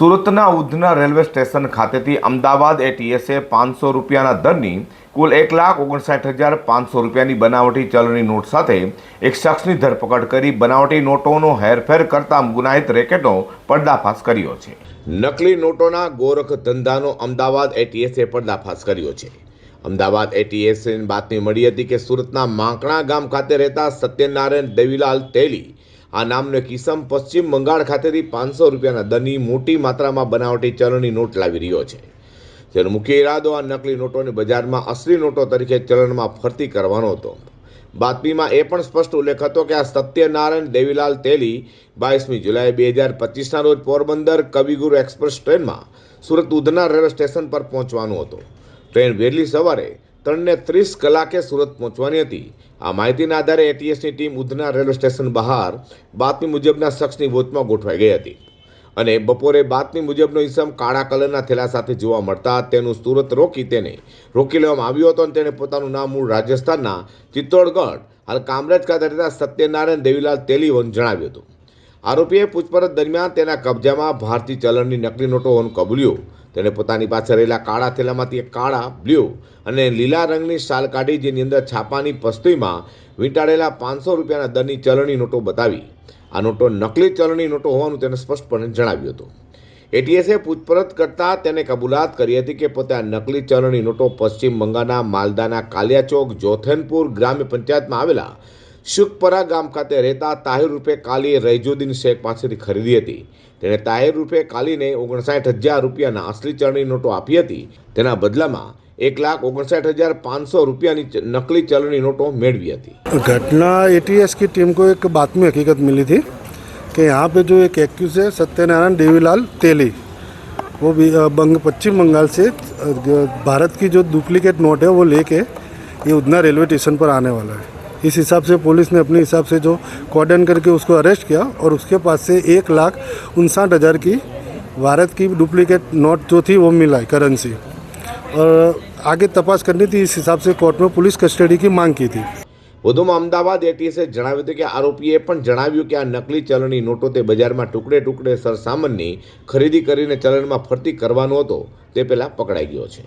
સુરતના Udhna railway station ખાતેથી અમદાવાદ એટીએસે પાંચસો રૂપિયાના દરની કુલ એક લાખ ઓગણસાઠ હજાર પાંચસો રૂપિયાની બનાવટી ચલણી નોટ સાથે એક શખ્સની ધરપકડ કરી બનાવટી નોટોનો હેરફેર કરતા ગુનાહિત રેકેટનો પર્દાફાશ કર્યો છે. નકલી નોટોના ગોરખ ધંધાનો અમદાવાદ એટીએસે પર્દાફાશ કર્યો છે. અમદાવાદ એટીએસની બાતમી મળી હતી કે સુરતના માંકણા ગામ ખાતે રહેતા સત્યનારાયણ દેવીલાલ તેલી આ નામનો કિસમ પશ્ચિમ બંગાળ ખાતેથી પાંચસો રૂપિયાના દરની મોટી માત્રામાં બનાવટી ચલણની નોટ લાવી રહ્યો છે. જેનો મુખ્ય ઈરાદો આ નકલી નોટોને બજારમાં અસલી નોટો તરીકે ચલણમાં ફરતી કરવાનો હતો. બાતમીમાં એ પણ સ્પષ્ટ ઉલ્લેખ હતો કે આ સત્યનારાયણ દેવીલાલ તેલી બાવીસમી જુલાઈ બે હજાર પચીસના રોજ પોરબંદર કવિગુરુ એક્સપ્રેસ ટ્રેનમાં સુરત ઉધના રેલવે સ્ટેશન પર પહોંચવાનું હતું. ટ્રેન વહેલી સવારે ત્રણને ત્રીસ કલાકે સુરત પહોંચવાની હતી. આ માહિતીના આધારે એટીએસની ટીમ ઉધના રેલવે સ્ટેશન બહાર બાતમી મુજબના શખ્સની વોચમાં ગોઠવાઈ ગઈ હતી. અને બપોરે બાતમી મુજબનો ઈસમ કાળા કલરના થેલા સાથે જોવા મળતા તેનું સુરત રોકી તેને રોકી લેવામાં આવ્યો હતો અને તેણે પોતાનું નામ મૂળ રાજસ્થાનના ચિત્તોડગઢ, હાલ કામરેજ ખાતે રહેતા સત્યનારાયણ દેવીલાલ તેલીવન જણાવ્યું હતું. આરોપીએ પૂછપરછ દરમિયાન તેના કબજામાં ભારતીય ચલણની નકલી નોટો હોવાનું કબૂલ્યો તેણે પોતાની પાસે રહેલા કાળા થેલામાંથી એક કાળા, બ્લુ અને લીલા રંગની શાલ કાઢી જેની અંદર છાપાની પસ્તીમાં વીંટાળેલા પાંચસો રૂપિયાના દરની ચલણી નોટો બતાવી. આ નોટો નકલી ચલણી નોટો હોવાનું તેને સ્પષ્ટપણે જણાવ્યું હતું. એટીએસે પૂછપરછ કરતાં તેને કબૂલાત કરી હતી કે પોતે આ નકલી ચલણી નોટો પશ્ચિમ બંગાળના માલદાના કાલિયાચોક જોથેનપુર ગ્રામ્ય પંચાયતમાં આવેલા શુકપરા ગામ ખાતે રહેતા તાહિર રૂપે કાલીએ રૈજુદ્દીન શેખ પાસેથી ખરીદી હતી તેણે તાહિર રૂપે કાલીને ઓગણસાઠ હજાર રૂપિયાના અસલી ચલણી નોટો આપી હતી તેના બદલામાં એક લાખ ઓગણસાઠ હજાર પાંચસો રૂપિયાની ચ- નકલી ચલણી નોટો મેળવી હતી घटना एटीएस की टीम को एक बातमी हकीकत मिली थी कि यहाँ पे जो एक एक्यूज है सत्यनारायण देवीलाल तेली वो भी अ, बंग पश्चिम बंगाल से अ, ग- भारत की जो डुप्लीकेट नोट है वो लेके ये उधना रेलवे स्टेशन पर आने वाला है इस हिसाब से पुलिस ने अपने हिसाब से जो कॉर्डन करके उसको अरेस्ट किया और उसके पास से एक लाख उनसाठ हज़ार की भारत की डुप्लीकेट नोट जो थी वो मिला है करेंसी और आगे तपास करनी थी इस हिसाब से कोर्ट में पुलिस कस्टडी की मांग की थी વધુમાં અમદાવાદ એટીએસે જણાવ્યું હતું કે આરોપીએ પણ જણાવ્યું કે આ નકલી ચલણી નોટો તે બજારમાં ટુકડે ટુકડે સરસામાનની ખરીદી કરીને ચલણમાં ફરતી કરવાનો હતો તે પહેલાં પકડાઈ ગયો છે